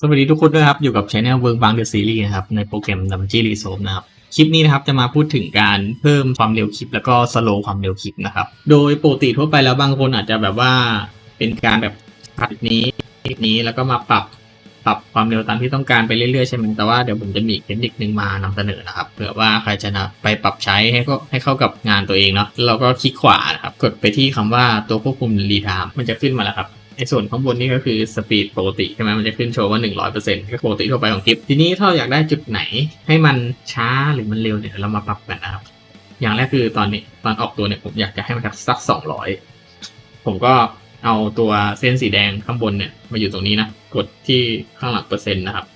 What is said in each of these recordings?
สวัสดีทุกคนด้วยครับ อยู่กับช anel เวิร์กบังเดอะซีรีส์นะครับ ในโปรแกรมดัมจี้รีโซมนะครับ คลิปนี้นะครับจะมาพูดถึงการเพิ่มความเร็วคลิป แล้วก็สโลว์ความเร็วคลิปนะครับ โดยปกติทั่วไปแล้วบางคนอาจจะแบบว่าเป็นการแบบผัดนี้คลิปนี้แล้วก็มาปรับปรับความเร็วตามที่ต้องการไปเรื่อยๆใช่ไหมแต่ว่าเดี๋ยวผมจะมีเทคนิคนึงมานำเสนอนะครับเผื่อว่าใครจะนำไปปรับใช้ให้ก็ให้เข้ากับงานตัวเองเนาะเราก็คลิกขวานะครับกดไปที่คำว่าตัวควบคุมรีไทม์มันจะขึ้นมาแล้วครับ ไอ้ส่วนข้างบนนี่ก็คือสปีดปกติใช่ไหมมันจะขึ้นโชว์ว่า 100%ก็ปกติทั่วไปของคลิป ทีนี้ถ้าอยากได้จุดไหนให้มันช้าหรือมันเร็วเนี่ยเรามาปรับกันนะครับ อย่างแรกคือตอนนี้ตอนออกตัวเนี่ยผมอยากจะให้มันสัก 200 ผมก็เอาตัวเส้นสีแดงข้างบนเนี่ยมาอยู่ตรงนี้นะ กดที่ข้างหลังเปอร์เซ็นต์นะครับ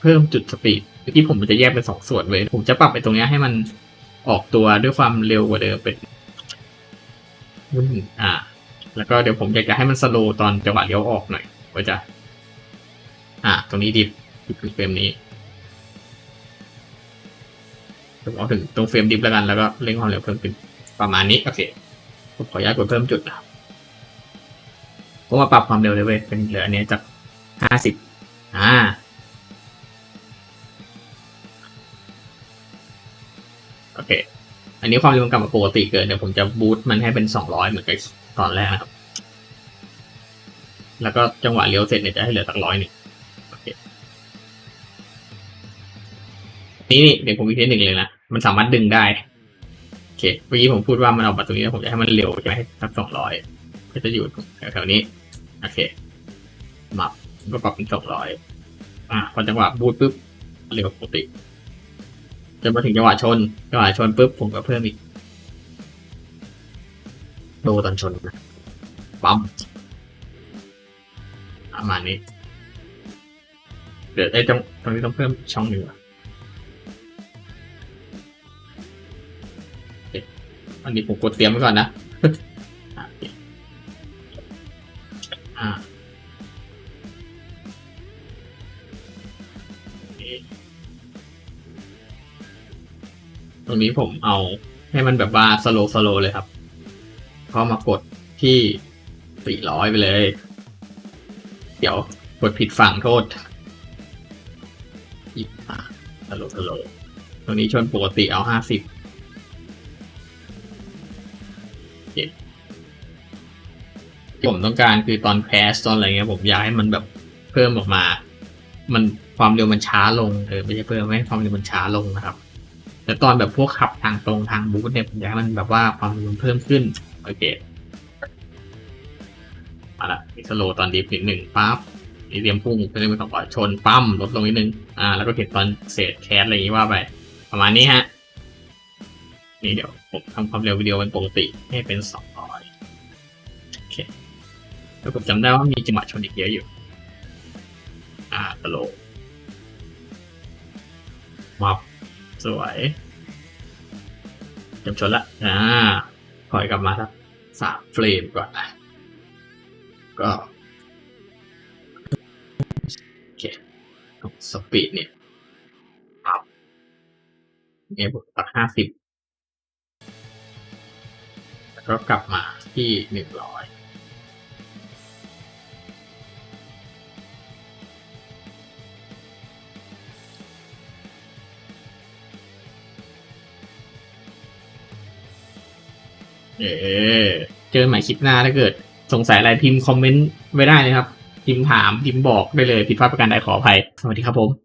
เพิ่มจุดสปีดที่ผมจะแยกเป็นสองส่วนเว้ยผมจะปรับไปตรงนี้ให้มันออกตัวด้วยความเร็วกว่าเดิมเป็นอ่า แล้วก็เดี๋ยวผมอยากจะให้มันสโลว์ตอนจังหวะเลี้ยวออกหน่อยว่าจะอ่าตรงนี้ดิฟดิฟเฟรมนี้ผมเอาถึงตรงเฟรมดิฟแล้วกันแล้วก็เร่งความเร็วเพิ่มขึ้นประมาณนี้โอเคผมขออนุญาตกดเพิ่มจุดนะครับผมมาปรับความเร็วเลยเว้ยเป็นเหลืออันนี้จากห้าสิบอ่าโอเค อันนี้ความเร็วมันกลับมาปกติเกินเดี๋ยวผมจะบูตมันให้เป็นสองร้อยเหมือนกับ ตอนแรกนะครับ แล้วก็จังหวะเลี้ยวเสร็จเนี่ยจะให้เหลือสักร้อยหนึ่งโอเคนี่นี่เดี๋ยวผมมีเทคนิคเลยนะ มันสามารถดึงได้โอเคเมื่อกี้ผมพูดว่ามันออกมาตรงนี้แล้วผมจะให้มันเร็วใช่ไหมสักสองร้อยก็จะอยู่แถวๆนี้โอเคมาก็ปรับเป็นสองร้อยอะพอจังหวะบูตปุ๊บเร็วปกติจนมาถึงจังหวะชนจังหวะชนปุ๊บผมก็เพิ่มอีก โดตอนชนนะปั๊มประมาณนี้ เดี๋ยวไอ้ตรงตรงนี้ต้องเพิ่มช่องหนึ่งว่ะอันนี้ผมกดเตรียมไว้ก่อนนะตรงนี้ผมเอาให้มันแบบว่าสโลสโลเลยครับ พอมากดที่สี่ร้อยไปเลย เดี๋ยวกดผิดฝั่งโทษอีกอะสโลสโลตรงนี้ชนปกติเอาห้าสิบที่ผมต้องการคือตอนแคสตอนอะไรเงี้ยผมอยากให้มันแบบเพิ่มออกมา มันความเร็วมันช้าลงเออไม่ใช่เพิ่มให้ความเร็วมันช้าลงนะครับ แต่ตอนแบบพวกขับทางตรงทางบูทเนี่ยผมอยากให้มันแบบว่าความเร็วมันเพิ่มขึ้น โอเคมาละมีสโลตอนดีฟนิดหนึ่งปั๊บมีเตรียมพุ่งเป็นเรื่องของชนปั๊มลดลงนิดนึง อ่า แล้วก็เก็บตอนเศษแคสอะไรอย่างนี้ว่าไป ประมาณนี้ฮะ นี่เดี๋ยวผมทำความเร็ววิดีโอเป็นปกติให้เป็นสองร้อยโอเค แล้วผมจำได้ว่ามีจังหวะชนอีกเยอะอยู่ อ่าสโลว์มับสวยจบชนละ อ่า ถอยกลับมาสักสามเฟรมก่อนนะ ก็โอเคสปีดเนี่ยปรับเนี่ยผมตัดห้าสิบแล้วก็กลับมาที่หนึ่งร้อย เออเจอใหม่คลิปหน้าถ้าเกิดสงสัยอะไรพิมพ์คอมเมนต์ไว้ได้เลยครับ พิมพ์ถามพิมพ์บอกได้เลยผิดพลาดประการใดขออภัย สวัสดีครับผม